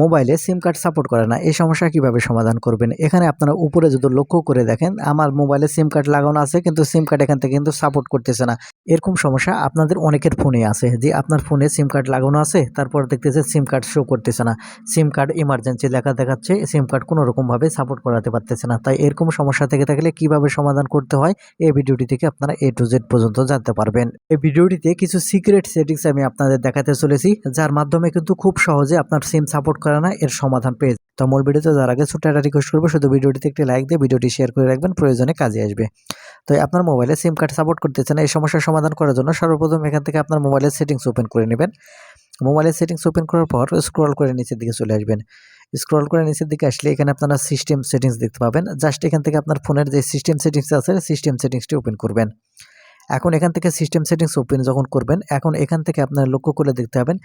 মোবাইলে সিম card support করে না, এই সমস্যা কীভাবে সমাধান করবেন? এখানে আপনারা উপরে যদি লক্ষ্য করে দেখেন, আমার মোবাইলে সিম কার্ড লাগানো আছে, কিন্তু সিম কার্ড এখান থেকে কিন্তু সাপোর্ট করতেছে না। এরকম সমস্যা আপনাদের অনেকের ফোনে আছে, যে আপনার ফোনে সিম কার্ড লাগানো আছে, তারপর দেখতেছে সিম কার্ড শো করতেছে না। সিম কার্ড ইমার্জেন্সি লেখা দেখাচ্ছে, সিম কার্ড কোনো রকমভাবে সাপোর্ট করাতে পারতেছে না। তাই এরকম সমস্যা থেকে থাকলে কীভাবে সমাধান করতে হয়, এই ভিডিওটি থেকে আপনারা এ টু জেড পর্যন্ত জানতে পারবেন। এই ভিডিওটিতে কিছু সিক্রেট সেটিংস আমি আপনাদের দেখাতে চলেছি, যার মাধ্যমে কিন্তু খুব সহজে আপনার সিম সাপোর্ট করে না, এর সমাধান পেয়ে তো মূল ভিডিওতে যার আগে ছোট্ট একটা রিকোয়েস্ট করব, শুধু ভিডিওটিতে একটি লাইক দিয়ে ভিডিওটি শেয়ার করে রাখবেন, প্রয়োজনে কাজে আসবে। তো আপনার মোবাইলে সিম কার্ড সাপোর্ট করতেছে না এই সমস্যার সমাধান করার জন্য সর্বপ্রথম এখান থেকে আপনার মোবাইলের সেটিংস ওপেন করে নেবেন। মোবাইলের সেটিংস ওপেন করার পর স্ক্রল করে নিচের দিকে চলে আসবেন। স্ক্রল করে নিচের দিকে আসলে এখানে আপনারা সিস্টেম সেটিংস দেখতে পাবেন। জাস্ট এখান থেকে আপনার ফোনের যে সিস্টেম সেটিংস আছে সিস্টেম সেটিংসটি ওপেন করবেন। এখন এখান থেকে সিস্টেম সেটিংস ওপেন যখন করবেন, এখন এখান থেকে আপনারা লক্ষ্য করে দেখতে পাবেন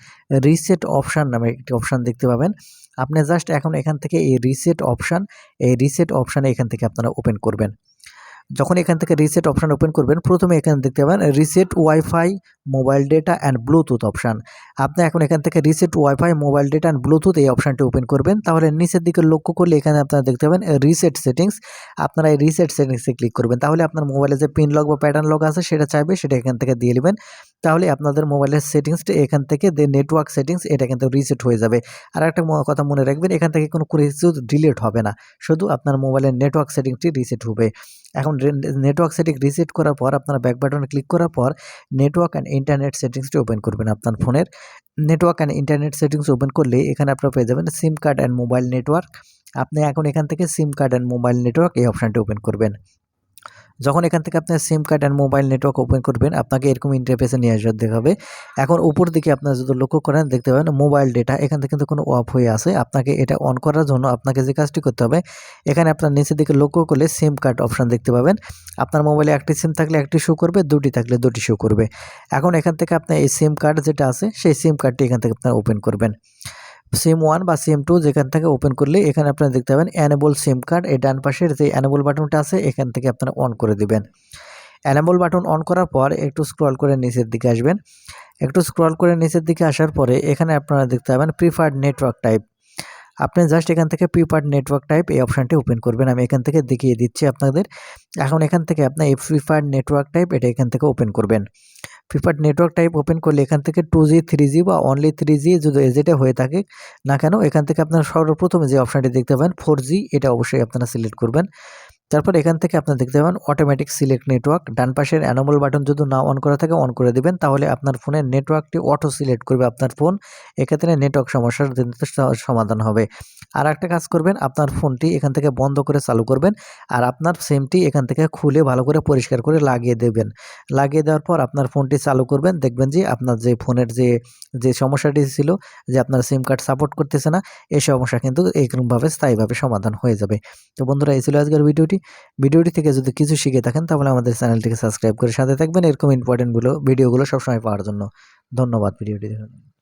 রিসেট অপশান নামে একটি অপশান দেখতে পাবেন। আপনি জাস্ট এখন এখান থেকে এই রিসেট অপশান এই রিসেট অপশানে এখান থেকে আপনারা ওপেন করবেন। যখন এখান থেকে রিসেট অপশান ওপেন করবেন, প্রথমে এখানে দেখতে পাবেন reset WiFi mobile data and Bluetooth option আপনি এখন এখান থেকে reset WiFi mobile data and Bluetooth এই অপশানটি ওপেন করবেন। তাহলে নিচের দিকে লক্ষ্য করলে এখানে আপনারা দেখতে পাবেন রিসেট সেটিংস আপনারা এই রিসেট সেটিংসে ক্লিক করবেন। তাহলে আপনার মোবাইলে যে পিন লক বা প্যাটার্ন লক আছে, সেটা চাইবে, সেটা এখান থেকে দিয়ে নেবেন তাহলে আপনাদের মোবাইলের সেটিংসটা এখান থেকে যে নেটওয়ার্ক সেটিংস এটা কিন্তু রিসেট হয়ে যাবে। আর একটা কথা মনে রাখবেন, এখান থেকে কোনো কিছু ডিলিট হবে না। শুধু আপনার মোবাইলের নেটওয়ার্ক সেটিংসটি রিসেট হবে। এখন নেটওয়ার্ক সেটিং রিসেট করার পর, আপনারা ব্যাক বাটনে ক্লিক করার পর নেটওয়ার্ক অ্যান্ড ইন্টারনেট সেটিংসটি ওপেন করবেন আপনার ফোনের। Network and internet settings open করলে এখানে আপনারা পেয়ে যাবেন SIM card and mobile network আপনি এখন এখান থেকে SIM card and mobile network এই অপশানটি ওপেন করবেন। যখন এখান থেকে আপনার SIM card and mobile network open করবেন, আপনাকে এরকম ইন্টারফেসে নিয়ে আসবে দেখাবে এখন উপর দিকে আপনার যদি লক্ষ্য করেন, দেখতে পাবেন মোবাইল ডেটা এখান থেকে কিন্তু কোনো অফ হয়ে আছে। আপনাকে এটা অন করার জন্য আপনাকে যে কাজটি করতে হবে, এখানে আপনার নিচের দিকে লক্ষ্য করলে সিম কার্ড অপশান দেখতে পাবেন। আপনার মোবাইলে একটি সিম থাকলে একটি শো করবে, দুটি থাকলে দুটি শো করবে। এখন এখান থেকে আপনার এই সিম কার্ড যেটা আছে, সেই সিম কার্ডটি এখান থেকে আপনারা ওপেন করবেন। সিম ওয়ান বা সিম টু যেখান থেকে ওপেন করলে এখানে আপনারা দেখতে পাবেন অ্যানেবল সিম কার্ড এই ডান পাশের যে অ্যানেবল বাটনটা আছে, এখান থেকে আপনারা অন করে দিবেন। অ্যানেবল বাটন অন করার পর একটু স্ক্রল করে নিচের দিকে আসবেন। একটু স্ক্রল করে নিচের দিকে আসার পরে এখানে আপনারা দেখতে পাবেন প্রিফার্ড নেটওয়ার্ক টাইপ আপনি জাস্ট এখান থেকে প্রিফার্ড নেটওয়ার্ক টাইপ এই অপশানটি ওপেন করবেন। আমি এখান থেকে দেখিয়ে দিচ্ছি আপনাদের। এখন এখান থেকে আপনার এই প্রিফার্ড নেটওয়ার্ক টাইপ এটা এখান থেকে ওপেন করবেন। প্রিফার্ড নেটওয়ার্ক টাইপ ওপেন করলে এখান থেকে টু জি থ্রি জি বা অনলি থ্রি জি যদি যেটা হয়ে থাকে, না কেন? এখান থেকে আপনার সর্বপ্রথমে যে অপশানটি দেখতে পাবেন ফোর জি এটা অবশ্যই আপনারা সিলেক্ট করবেন। তারপর এখান থেকে আপনারা দেখতে পাবেন অটোমেটিক সিলেক্ট নেটওয়ার্ক ডান পাশের অ্যানোমল বাটন যদি না অন করা থাকে অন করে দিবেন, তাহলে আপনার ফোনের নেটওয়ার্কটি অটো সিলেক্ট করবে আপনার ফোন এক্ষেত্রে নেটওয়ার্ক সমস্যার সমাধান হবে। আর একটা কাজ করবেন, আপনার ফোনটি এখান থেকে বন্ধ করে চালু করবেন আর আপনার সিমটি এখান থেকে খুলে ভালো করে পরিষ্কার করে লাগিয়ে দেবেন। লাগিয়ে দেওয়ার পর আপনার ফোনটি চালু করবেন, দেখবেন যে আপনার যে ফোনের যে যে সমস্যাটি ছিল যে আপনার সিম কার্ড সাপোর্ট করতেছে না, এই সমস্যা কিন্তু এইরকমভাবে স্থায়ীভাবে সমাধান হয়ে যাবে। তো বন্ধুরা, এই ছিল আজকের ভিডিওটি ভিডিওটি থেকে যদি কিছু শিখে থাকেন, তাহলে আমাদের চ্যানেলটিকে সাবস্ক্রাইব করে সাথে থাকবেন এরকম ইম্পর্টেন্টগুলো ভিডিওগুলো সবসময় পাওয়ার জন্য ধন্যবাদ ভিডিওটি।